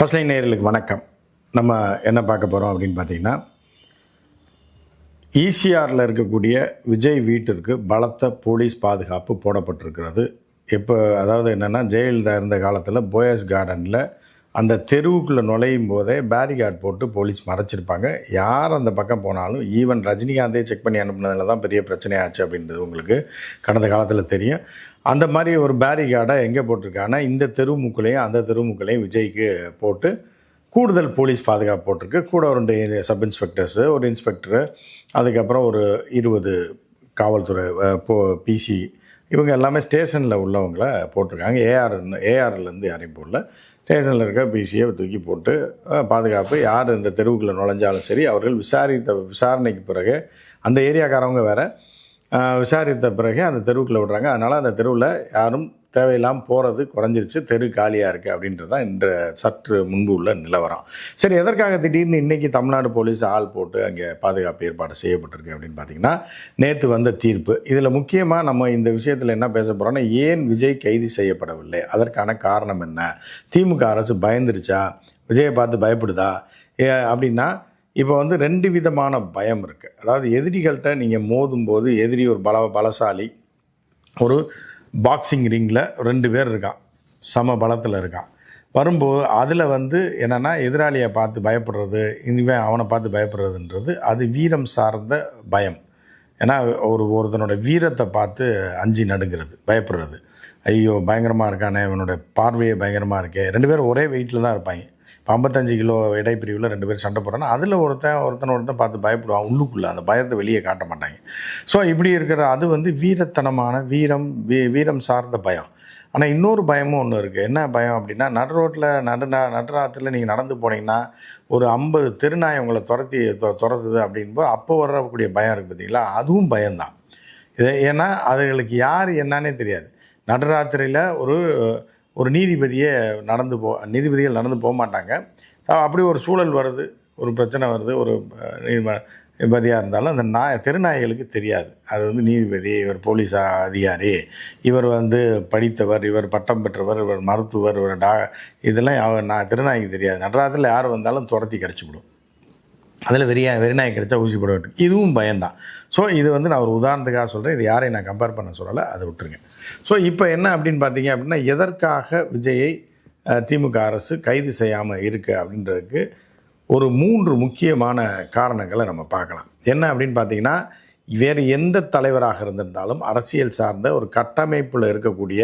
First line நேர்களுக்கு வணக்கம். நம்ம என்ன பார்க்க போகிறோம் அப்படின்னு பார்த்தீங்கன்னா ஈசிஆரில் இருக்கக்கூடிய விஜய் வீட்டிற்கு பலத்த போலீஸ் பாதுகாப்பு போடப்பட்டிருக்கிறது. இப்போ அதாவது என்னென்னா ஜெயலலிதா இருந்த காலத்தில் போயஸ் கார்டனில் அந்த தெருவுக்குள்ளே நுழையும் போதே பேரிகார்ட் போட்டு போலீஸ் மறைச்சிருப்பாங்க. யார் அந்த பக்கம் போனாலும் ஈவன் ரஜினிகாந்தே செக் பண்ணி அனுப்புனதில் தான் பெரிய பிரச்சனையாச்சு அப்படின்றது உங்களுக்கு கடந்த காலத்தில் தெரியும். அந்த மாதிரி ஒரு பேரிகார்டை எங்கே போட்டிருக்காங்கன்னா இந்த தெருமுக்குலையும் அந்த தெருமுக்குலையும் விஜய்க்கு போட்டு கூடுதல் போலீஸ் பாதுகாப்பு போட்டிருக்கு. கூட ஒரு ரெண்டு சப் இன்ஸ்பெக்டர்ஸு ஒரு இன்ஸ்பெக்டரு அதுக்கப்புறம் ஒரு இருபது காவல்துறை போ பிசி இவங்க எல்லாமே ஸ்டேஷனில் உள்ளவங்கள போட்டிருக்காங்க. ஏஆர் ஏஆர்லேருந்து யாரையும் போடல. ஸ்டேஷனில் இருக்க பிசியை தூக்கி போட்டு பாதுகாப்பு யார் இந்த தெருவுக்குள்ளே நுழைஞ்சாலும் சரி அவர்கள் விசாரித்த விசாரணைக்கு பிறகு அந்த ஏரியாக்காரவங்க வேறு விசாரித்த பிறகு அந்த தெருவுக்குள்ளே விடுறாங்க. அதனால் அந்த தெருவில் யாரும் தேவையில்லாமல் போகிறது குறைஞ்சிருச்சு தெரு காலியாக இருக்குது அப்படின்றது தான் இன்று சற்று முன்பு உள்ள நிலவரம். சரி எதற்காக திடீர்னு இன்றைக்கி தமிழ்நாடு போலீஸ் ஆள் போட்டு அங்கே பாதுகாப்பு ஏற்பாடு செய்யப்பட்டிருக்கு அப்படின்னு பார்த்தீங்கன்னா நேற்று வந்த தீர்ப்பு. இதில் முக்கியமாக நம்ம இந்த விஷயத்தில் என்ன பேச போகிறோம்னா ஏன் விஜய் கைது செய்யப்படவில்லை? அதற்கான காரணம் என்ன? திமுக அரசு பயந்துருச்சா? விஜயை பார்த்து பயப்படுதா? ஏ அப்படின்னா இப்போ வந்து ரெண்டு விதமான பயம் இருக்குது அதாவது எதிரிகள்கிட்ட நீங்கள் மோதும்போது எதிரி ஒரு பல பலசாலி ஒரு பாக்ஸிங் ரிங்கில் ரெண்டு பேர் இருக்கான் சம பலத்தில் இருக்கான் வரும்போது அதில் வந்து என்னென்னா எதிராளியை பார்த்து பயப்படுறது இனிமேல் அவனை பார்த்து பயப்படுறதுன்றது அது வீரம் சார்ந்த பயம். ஏன்னா ஒரு ஒருத்தனோட வீரத்தை பார்த்து அஞ்சு நடுங்கிறது பயப்படுறது. ஐயோ பயங்கரமாக இருக்கானே இவனோட பார்வையே பயங்கரமாக இருக்கே. ரெண்டு பேரும் ஒரே வெயிட்டில் தான் இருப்பாங்க. ஐம்பத்தஞ்சு கிலோ இடைப்பிரிவில் ரெண்டு பேர் சண்டை போடுறாங்கன்னா அதில் ஒருத்தன் ஒருத்தன் ஒருத்தன் பார்த்து பயப்படுவான். உள்ளுக்குள்ளே அந்த பயத்தை வெளியே காட்ட மாட்டாங்க. ஸோ இப்படி இருக்கிற அது வந்து வீரத்தனமான வீரம் வீ வீரம் சார்ந்த பயம். ஆனால் இன்னொரு பயமும் ஒன்று இருக்குது என்ன பயம் அப்படின்னா நடு ரோட்டில் நடு நடுராத்தில் நீங்கள் நடந்து போனீங்கன்னா ஒரு ஐம்பது தெருநாய் உங்களை துரத்தி தொ- துரத்துது அப்படின்போ அப்போ வரக்கூடிய பயம் இருக்குது பார்த்தீங்களா அதுவும் பயம்தான். இது ஏன்னா அதுகளுக்கு யார் என்னன்னே தெரியாது. நடுராத்திரியில் ஒரு ஒரு நீதிபதியே நடந்து போ நீதிபதிகள் நடந்து போக மாட்டாங்க. அப்படி ஒரு சூழல் வருது ஒரு பிரச்சனை வருது ஒரு நீதிபதியாக இருந்தாலும் அந்த நாய் தெருநாய்களுக்கு தெரியாது. அது வந்து நீதிபதி இவர் போலீஸ் அதிகாரி இவர் வந்து படித்தவர் இவர் பட்டம் பெற்றவர் இவர் மருத்துவர் இவர் டா இதெல்லாம் அவர் நான் திருநாய்க்கு தெரியாது. நடராத்தில் யார் வந்தாலும் துரத்தி கிடச்சிவிடும் அதில் வெறியா வெறிநாய் கிடைச்சா ஊசி போட வேண்டும். இதுவும் பயம்தான். ஸோ இது வந்து நான் ஒரு உதாரணத்துக்காக சொல்கிறேன் இது யாரையும் நான் கம்பேர் பண்ண சொல்லலை. அதை விட்டுருங்க. ஸோ இப்போ என்ன அப்படின்னு பார்த்தீங்க அப்படின்னா எதற்காக விஜயை திமுக அரசு கைது செய்யாமல் இருக்குது அப்படின்றதுக்கு ஒரு மூன்று முக்கியமான காரணங்களை நம்ம பார்க்கலாம். என்ன அப்படின்னு பார்த்தீங்கன்னா வேறு எந்த தலைவராக இருந்திருந்தாலும் அரசியல் சார்ந்த ஒரு கட்டமைப்பில் இருக்கக்கூடிய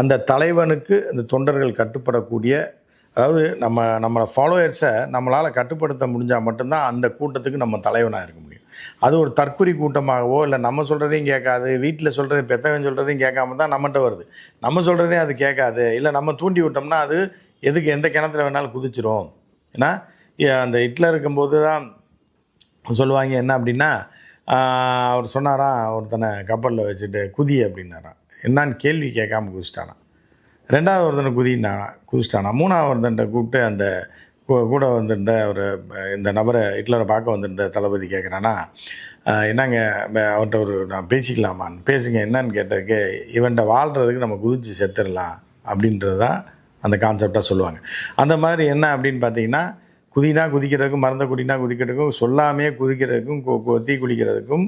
அந்த தலைவனுக்கு அந்த தொண்டர்கள் கட்டுப்படக்கூடிய அதாவது நம்ம நம்மளை ஃபாலோயர்ஸை நம்மளால் கட்டுப்படுத்த முடிஞ்சால் மட்டும்தான் அந்த கூட்டத்துக்கு நம்ம தலைவனாக இருக்க முடியும். அது ஒரு தற்குறி கூட்டமாகவோ இல்லை நம்ம சொல்கிறதையும் கேட்காது வீட்டில் சொல்கிறது பெத்தவன் சொல்கிறதையும் கேட்காம தான் நம்மகிட்ட வருது. நம்ம சொல்கிறதையும் அது கேட்காது. இல்லை நம்ம தூண்டி விட்டோம்னா அது எதுக்கு எந்த கிணத்துல வேணாலும் குதிச்சிரும். ஏன்னா அந்த ஹிட்லர் இருக்கும்போது தான் சொல்லுவாங்க என்ன அப்படின்னா அவர் சொன்னாராம் ஒருத்தனை கப்பலில் வச்சுட்டு குதி அப்படின்னாராம். என்னான்னு கேள்வி கேட்காம குதிச்சிட்டானா ரெண்டாவது ஒருத்தனை குதினானா குதிச்சிட்டானா மூணாவது ஒருத்தன்ட்ட கூப்பிட்டு அந்த கூட வந்திருந்த ஒரு இந்த நபரை ஹிட்லரை பார்க்க வந்திருந்த தளபதி கேட்குறானா என்னங்க அவர்கிட்ட ஒரு நான் பேசிக்கலாமான்னு? பேசுங்க என்னன்னு கேட்டதுக்கு இவன்கிட்ட வாழ்கிறதுக்கு நம்ம குதிச்சு செத்துடலாம் அப்படின்றது தான் அந்த கான்செப்டாக சொல்லுவாங்க. அந்த மாதிரி என்ன அப்படின்னு பார்த்தீங்கன்னா குதினா குதிக்கிறதுக்கும் மறந்த குடினா குதிக்கிறதுக்கும் சொல்லாமே குதிக்கிறதுக்கும் கு- தீ குளிக்கிறதுக்கும்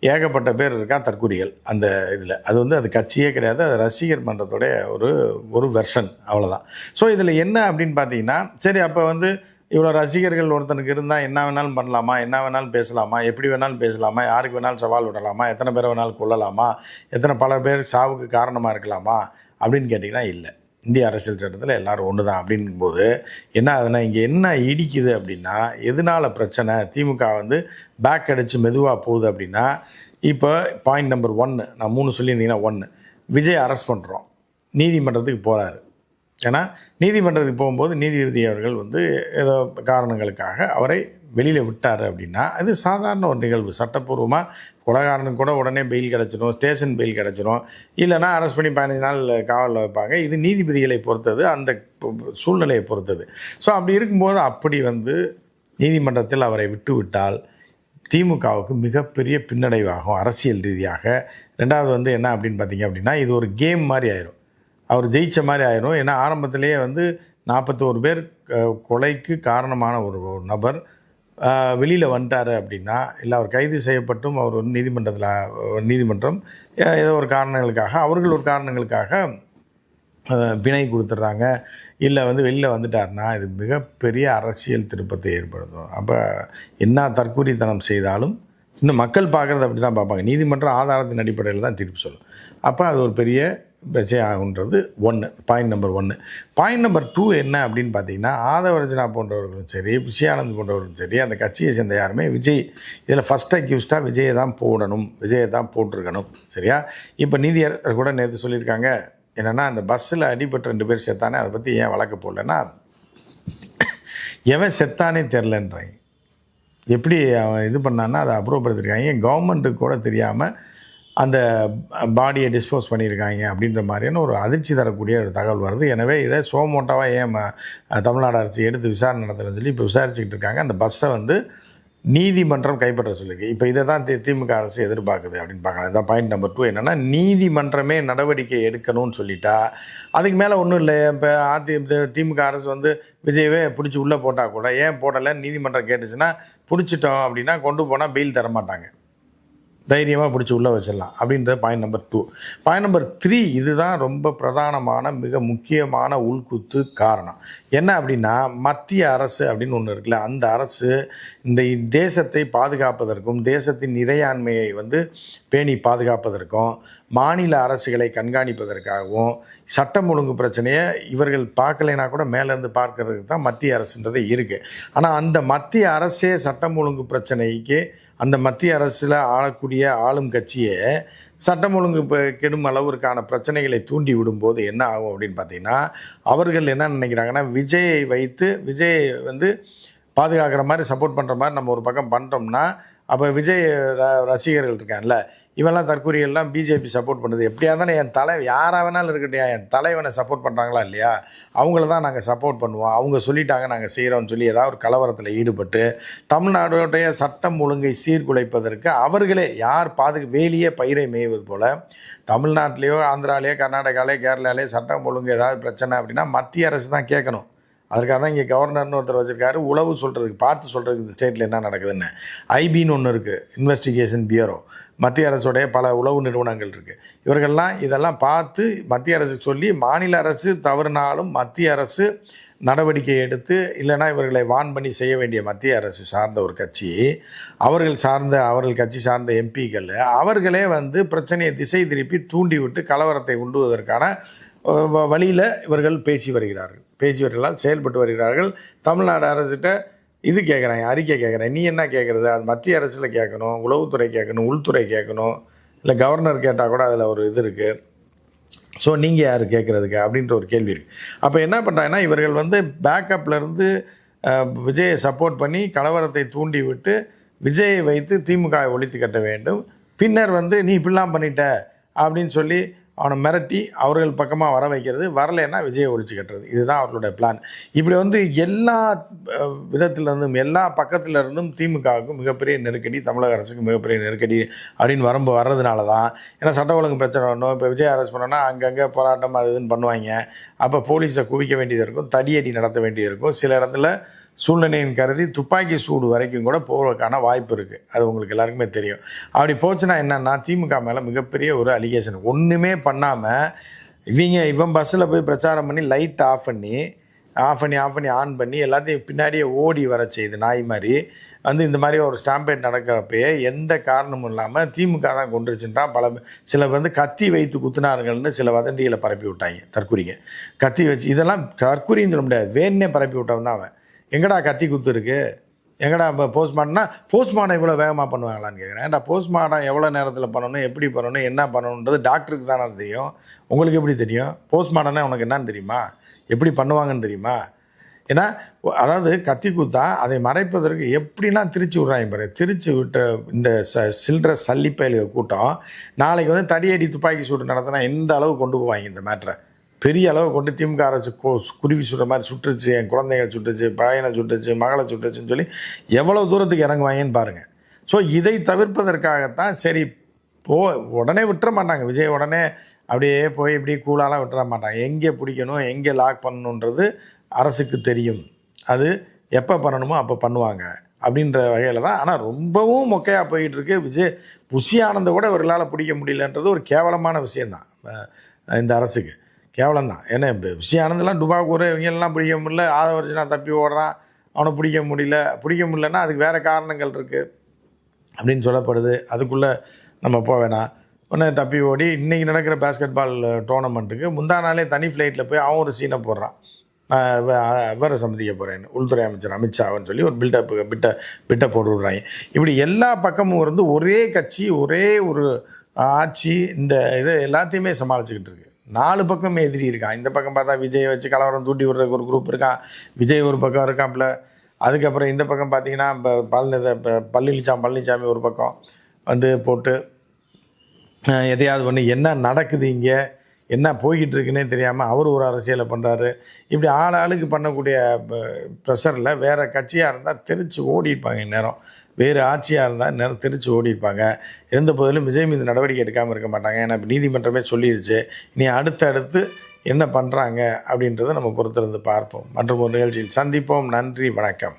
ஏகப்பட்ட பேர் இருக்கான் தற்குறிகள். அந்த இதில். அது வந்து அது கட்சியே கிடையாது. அது ரசிகர் மன்றத்துடைய ஒரு ஒரு வெர்ஷன் அவ்வளோதான் ஸோ இதில் என்ன அப்படின்னு பார்த்தீங்கன்னா சரி அப்போ வந்து இவ்வளோ ரசிகர்கள் ஒருத்தனுக்கு இருந்தால் என்ன வேணாலும் பண்ணலாமா? என்ன வேணாலும் பேசலாமா? எப்படி வேணாலும் பேசலாமா? யாருக்கு வேணாலும் சவால் விடலாமா? எத்தனை பேரை வேணாலும் கொள்ளலாமா எத்தனை பல பேர் சாவுக்கு காரணமாக இருக்கலாமா? அப்படின்னு கேட்டிங்கன்னா இல்லை. இந்திய அரசியல் சட்டத்தில் எல்லோரும் ஒன்று தான் அப்படிங்கும்போது என்ன ஆகுதுன்னா இங்கே என்ன இடிக்குது அப்படின்னா எதனால பிரச்சனை? திமுக வந்து பேக் அடித்து மெதுவாக போகுது அப்படின்னா இப்போ பாயிண்ட் நம்பர் ஒன்று நான் மூணு சொல்லியிருந்தீங்கன்னா ஒன்று விஜய் அரெஸ்ட் பண்ணுறோம் நீதிமன்றத்துக்கு போகிறாரு ஏன்னா நீதிமன்றத்துக்கு போகும்போது நீதிபதி அவர்கள் வந்து ஏதோ காரணங்களுக்காக அவரை வெளியில் விட்டார் அப்படின்னா அது சாதாரண ஒரு நிகழ்வு. சட்டப்பூர்வமாக கொலகாரனுக்கு கூட உடனே பெயில் கிடச்சிடும் ஸ்டேஷன் பெயில் கிடச்சிடும் இல்லைன்னா அரெஸ்ட் பண்ணி பதினஞ்சு நாள் காவலில் வைப்பாங்க. இது நீதிபதிகளை பொறுத்தது அந்த சூழ்நிலையை பொறுத்தது. ஸோ அப்படி இருக்கும்போது அப்படி வந்து நீதிமன்றத்தில் அவரை விட்டுவிட்டால் திமுகவுக்கு மிகப்பெரிய பின்னடைவாகும் அரசியல் ரீதியாக. ரெண்டாவது வந்து என்ன அப்படின்னு பார்த்தீங்க அப்படின்னா இது ஒரு கேம் மாதிரி ஆயிரும். அவர் ஜெயிச்ச மாதிரி ஆயிரும். ஏன்னா ஆரம்பத்திலேயே வந்து நாற்பத்தோரு பேர் கொலைக்கு காரணமான ஒரு நபர். வெளியில் வந்துட்டார் அப்படின்னா இல்லை அவர் கைது செய்யப்பட்டும் அவர் ஒரு நீதிமன்றத்தில் நீதிமன்றம் ஏதோ ஒரு காரணங்களுக்காக அவர்கள் ஒரு காரணங்களுக்காக பிணை கொடுத்துட்றாங்க. இல்லை வந்து வெளியில் வந்துட்டாருன்னா இது மிகப்பெரிய அரசியல் திருப்பத்தை ஏற்படுத்தும். அப்போ என்ன தற்கூரித்தனம் செய்தாலும் இன்னும் மக்கள் பார்க்குறது அப்படி தான் பார்ப்பாங்க. நீதிமன்றம் ஆதாரத்தின் அடிப்படையில் தான் தீர்ப்பு சொல்லும். அப்போ அது ஒரு பெரிய ஆகுன்றது ஒன்று பாயிண்ட் நம்பர் ஒன்று பாயிண்ட் நம்பர் டூ என்ன அப்படின்னு பார்த்தீங்கன்னா ஆதவரஜனா போன்றவர்களும் சரி விஷயானந்த் போன்றவர்களும் சரி அந்த கட்சியை சேர்ந்த யாருமே விஜய் இதில் ஃபஸ்ட் அக்யூஸ்டாக விஜயை தான் போடணும் விஜயை தான் போட்டிருக்கணும் சரியா? இப்போ நீதியரசர் கூட நேற்று சொல்லியிருக்காங்க என்னென்னா அந்த பஸ்ஸில் அடிபட்டு ரெண்டு பேர் செத்தானே அதை பற்றி ஏன் வழக்கு போடலன்னா எவன் செத்தானே தெரிலன்றாங்க எப்படி அவன் இது பண்ணான்னா அதை அப்புறப்படுத்திருக்காங்க. கவர்மெண்ட்டுக்கு கூட தெரியாமல் அந்த பாடியை டிஸ்போஸ் பண்ணியிருக்காங்க அப்படின்ற மாதிரியான ஒரு அதிர்ச்சி தரக்கூடிய ஒரு தகவல் வருது. எனவே இதை சோமோட்டாவாக ஏன் தமிழ்நாடு அரசு எடுத்து விசாரணை நடத்தலன்னு சொல்லி இப்போ விசாரிச்சுக்கிட்டு இருக்காங்க. அந்த பஸ்ஸை வந்து நீதிமன்றம் கைப்பற்ற சொல்லியிருக்கு இப்போ இதை தான் தி- திமுக அரசு எதிர்பார்க்குது அப்படின்னு பார்க்கலாம். இதான் பாயிண்ட் நம்பர் டூ என்னென்னா நீதிமன்றமே நடவடிக்கை எடுக்கணும்னு சொல்லிட்டா அதுக்கு மேலே ஒன்றும் இல்லை. இப்போ அதி திமுக அரசு வந்து விஜயவே பிடிச்சி உள்ளே போட்டால் கூட ஏன் போடலைன்னு நீதிமன்றம் கேட்டுச்சுன்னா பிடிச்சிட்டோம் அப்படின்னா கொண்டு போனால் பெயில் தரமாட்டாங்க. தைரியமாக பிடிச்சி உள்ளே வச்சிடலாம். அப்படின்றது point number two point number three இதுதான் ரொம்ப பிரதானமான மிக முக்கியமான உள்குத்து காரணம். என்ன அப்படின்னா மத்திய அரசு அப்படின்னு ஒன்று இருக்குல்ல அந்த அரசு இந்த தேசத்தை பாதுகாப்பதற்கும் தேசத்தின் இறையாண்மையை வந்து பேணி பாதுகாப்பதற்கும் மாநில அரசுகளை கண்காணிப்பதற்காகவும் சட்டம் ஒழுங்கு பிரச்சனையை இவர்கள் பார்க்கலைனா கூட மேலேருந்து பார்க்கறதுக்கு தான் மத்திய அரசுன்றதே இருக்குது ஆனால் அந்த மத்திய அரசே சட்டம் ஒழுங்கு பிரச்சனைக்கு அந்த மத்திய அரசில் ஆளக்கூடிய ஆளும் கட்சியை சட்டம் ஒழுங்கு இப்போ கெடும் அளவிற்கான பிரச்சனைகளை தூண்டி விடும்போது என்ன ஆகும் அப்படின்னு பார்த்தீங்கன்னா அவர்கள் என்ன நினைக்கிறாங்கன்னா விஜயை வைத்து விஜய் வந்து பாதுகாக்கிற மாதிரி சப்போர்ட் பண்ணுற மாதிரி நம்ம ஒரு பக்கம் பண்ணிட்டோம்னா அப்போ விஜய் ர ரசிகர்கள் இருக்கான்ல இவெல்லாம் தற்கூரியெல்லாம் பிஜேபி சப்போர்ட் பண்ணுது. எப்படியா இருந்தாலும் என் தலை யாராக வேணாலும் இருக்கட்டும் என் தலைவனை சப்போர்ட் பண்ணுறாங்களா இல்லையா? அவங்கள தான் நாங்கள் சப்போர்ட் பண்ணுவோம். அவங்க சொல்லிட்டாங்க நாங்கள் செய்கிறோம்னு சொல்லி ஏதாவது ஒரு கலவரத்தில் ஈடுபட்டு தமிழ்நாடுடைய சட்டம் ஒழுங்கை சீர்குலைப்பதற்கு அவர்களே யார் பாதுகா வேலியே பயிரை மேய்வது போல் தமிழ்நாட்டிலேயோ ஆந்திராலேயோ கர்நாடகாலேயோ கேரளாலேயோ சட்டம் ஒழுங்கு ஏதாவது பிரச்சனை அப்படின்னா மத்திய அரசு தான் கேட்கணும். அதுக்காக தான் இங்கே கவர்னர்னு ஒருத்தர் வச்சிருக்காரு. உளவு சொல்கிறதுக்கு பார்த்து சொல்கிறதுக்கு இந்த ஸ்டேட்டில் என்ன நடக்குதுன்னு. ஐபின்னு ஒன்று இருக்குது இன்வெஸ்டிகேஷன் பியூரோ மத்திய அரசுடைய பல உளவு நிறுவனங்கள் இருக்குது இவர்கள்லாம் இதெல்லாம் பார்த்து மத்திய அரசுக்கு சொல்லி மாநில அரசு தவறுனாலும் மத்திய அரசு நடவடிக்கை எடுத்து இல்லைன்னா இவர்களை வான் பண்ணி செய்ய வேண்டிய மத்திய அரசு சார்ந்த ஒரு கட்சி அவர்கள் சார்ந்த அவர்கள் கட்சி சார்ந்த எம்பிக்கள் அவர்களே வந்து பிரச்சனையை திசை திருப்பி தூண்டிவிட்டு கலவரத்தை உண்டுவதற்கான வழியில் இவர்கள் பேசி வருகிறார்கள். பேசி வருகிறார்கள் செயல்பட்டு வருகிறார்கள். தமிழ்நாடு அரசுகிட்ட இது கேட்குறேன் அறிக்கை கேட்குறேன் நீ என்ன கேட்குறது அது மத்திய அரசில் கேட்கணும் உளவுத்துறை கேட்கணும் உள்துறை கேட்கணும் இல்லை கவர்னர் கேட்டால் கூட அதில் ஒரு இது இருக்குது ஸோ நீங்கள் யார் கேட்குறதுக்கு அப்படின்ற ஒரு கேள்வி இருக்குது அப்போ என்ன பண்ணுறாங்கன்னா இவர்கள் வந்து பேக்கப்லேருந்து விஜயை சப்போர்ட் பண்ணி கலவரத்தை தூண்டி விட்டு விஜயை வைத்து திமுகவை ஒழித்து கட்ட வேண்டும். பின்னர் வந்து நீ இப்படிலாம் பண்ணிட்ட அப்படின்னு சொல்லி அவனை மிரட்டி அவர்கள் பக்கமாக வர வைக்கிறது வரலைன்னா விஜயை ஒழிச்சு கட்டுறது. இதுதான் அவர்களுடைய பிளான் இப்படி வந்து எல்லா அஹ், இருந்தும் எல்லா பக்கத்துல இருந்தும் திமுகவுக்கு மிகப்பெரிய நெருக்கடி தமிழக அரசுக்கு மிகப்பெரிய நெருக்கடி அப்படின்னு வரம்பு வர்றதுனால தான் ஏன்னா சட்ட ஒழுங்கு பிரச்சனை வரணும். இப்போ விஜய் அரசு பண்ணோன்னா அங்கங்கே போராட்டம் அது இதுன்னு பண்ணுவாங்க. அப்போ போலீஸை குவிக்க வேண்டியது இருக்கும். தடியடி நடத்த வேண்டியது இருக்கும். சில இடத்துல சூழ்நிலையின் கருதி துப்பாக்கி சூடு வரைக்கும் கூட போவதற்கான வாய்ப்பு இருக்குது அது உங்களுக்கு எல்லாருக்குமே தெரியும். அப்படி போச்சுன்னா என்னென்னா திமுக மேலே மிகப்பெரிய ஒரு அலிகேஷன் ஒன்றுமே பண்ணாமல் இவங்க இவன் பஸ்ஸில் போய் பிரச்சாரம் பண்ணி லைட் ஆஃப் பண்ணி ஆஃப் பண்ணி ஆஃப் பண்ணி ஆன் பண்ணி எல்லாத்தையும் பின்னாடியே ஓடி வர செய்யுது நாய் மாதிரி வந்து இந்த மாதிரி ஒரு ஸ்டாம்பேட் நடக்கிறப்பயே எந்த காரணமும் இல்லாமல் திமுக தான் கொண்டுருச்சுன்றான் பல சில வந்து கத்தி வைத்து குத்துனார்கள்னு சில வதந்திகளை பரப்பி விட்டாங்க தற்குறிங்க. கத்தி வச்சு இதெல்லாம் தற்குறின்னு சொல்ல முடியாது. வேணே பரப்பி விட்டவன் தான் அவன். எங்கடா கத்தி குத்து இருக்கு? எங்கடா இப்போ போஸ்ட்மார்ட்டம்னா போஸ்ட்மார்ட்டம் இவ்வளோ வேகமாக பண்ணுவாங்களான்னு கேட்குறேன் ஏன்டா போஸ்ட்மார்ட்டம் எவ்வளோ நேரத்தில் பண்ணணும் எப்படி பண்ணணும் என்ன பண்ணணுன்றது டாக்டருக்கு தானே தெரியும். உங்களுக்கு எப்படி தெரியும்? போஸ்ட்மார்ட்டம்னா உனக்கு என்னன்னு தெரியுமா? எப்படி பண்ணுவாங்கன்னு தெரியுமா? ஏன்னா அதாவது கத்தி குத்தா அதை மறைப்பதற்கு எப்படிலாம் திருச்சி விட்றாங்க பாரு. திருச்சி விட்ட இந்த ச சில்லற சல்லிப்பயலுக கூட்டம் நாளைக்கு வந்து தடியடி துப்பாக்கி சூடு நடத்தினா எந்த அளவு கொண்டு போவாங்க இந்த மேட்ரை பெரிய அளவு கொண்டு திமுக அரசு கோ குருவி சுடுற மாதிரி சுட்டுருச்சு என் குழந்தைகளை சுட்டுச்சு பையனை சுட்டுச்சு மகளை சுட்டுச்சுன்னு சொல்லி எவ்வளோ தூரத்துக்கு இறங்குவாங்கன்னு பாருங்கள் ஸோ இதை தவிர்ப்பதற்காகத்தான் சரி போ உடனே விட்டுற மாட்டாங்க. விஜய் உடனே அப்படியே போய் இப்படி கூலாலாம் விட்டுற மாட்டாங்க. எங்கே பிடிக்கணும் எங்கே லாக் பண்ணணுன்றது அரசுக்கு தெரியும். அது எப்போ பண்ணணுமோ அப்போ பண்ணுவாங்க அப்படின்ற வகையில் தான். ஆனால் ரொம்பவும் மொக்கையாக போயிட்டு இருக்கு விஜய் புஷி ஆனந்த கூட இவர்களால் பிடிக்க முடியலன்றது ஒரு கேவலமான விஷயந்தான் இந்த அரசுக்கு. கேவலம் தான் ஏன்னா விஷயம் ஆனந்தெல்லாம் டுபாக்கு ஒரு இவங்கெல்லாம் பிடிக்க முடியல. ஆதவர்ஜனா தப்பி ஓடுறான். அவனை பிடிக்க முடியல. பிடிக்க முடியலன்னா அதுக்கு வேறு காரணங்கள் இருக்குது அப்படின்னு சொல்லப்படுது. அதுக்குள்ளே நம்ம போக வேணாம். உடனே தப்பி ஓடி இன்றைக்கி நடக்கிற பேஸ்கெட் பால் டோர்னமெண்ட்டுக்கு முந்தா நாளே தனி ஃப்ளைட்டில் போய் அவன் ஒரு சீனை போடுறான். வேறு சம்மதிக்க போகிறேன்னு உள்துறை அமைச்சர் அமித்ஷாவன்னு சொல்லி ஒரு பில்டப் பிட்ட பிட்ட போட்டு விட்றாங்க இப்படி எல்லா பக்கமும் இருந்து ஒரே கட்சி ஒரே ஒரு ஆட்சி இந்த இது எல்லாத்தையுமே சமாளிச்சுக்கிட்டு இருக்கு. நாலு பக்கம் எதிரி இருக்கான் இந்த பக்கம் பார்த்தா விஜய் வச்சு கலவரம் தூட்டி விடுறதுக்கு ஒரு குரூப் இருக்கான் விஜய் ஒரு பக்கம் இருக்காப்புல. அதுக்கப்புறம் இந்த பக்கம் பார்த்தீங்கன்னா இப்போ பழனி இப்போ பழனிச்சாமி பழனிசாமி ஒரு பக்கம் வந்து போட்டு எதையாவது பண்ணி என்ன நடக்குது இங்கே? என்ன போய்கிட்டு இருக்குன்னே தெரியாமல் அவர் ஒரு அரசியலை பண்ணுறாரு இப்படி ஆள் ஆளுக்கு பண்ணக்கூடிய ப்ரெஷரில் வேறு கட்சியாக இருந்தால் தெரித்து ஓடிப்பாங்க இந்நேரம். வேறு ஆட்சியாக இருந்தால் இந்நேரம் தெரிச்சு ஓடிப்பாங்க இருந்த போதிலும் விஜய் மீது நடவடிக்கை எடுக்காமல் இருக்க மாட்டாங்க. ஏன்னா இப்போ நீதிமன்றமே சொல்லிடுச்சு இனி அடுத்தடுத்து என்ன பண்ணுறாங்க அப்படின்றத நம்ம பொறுத்திருந்து பார்ப்போம். மற்றும் ஒரு நிகழ்ச்சியில் சந்திப்போம். நன்றி வணக்கம்.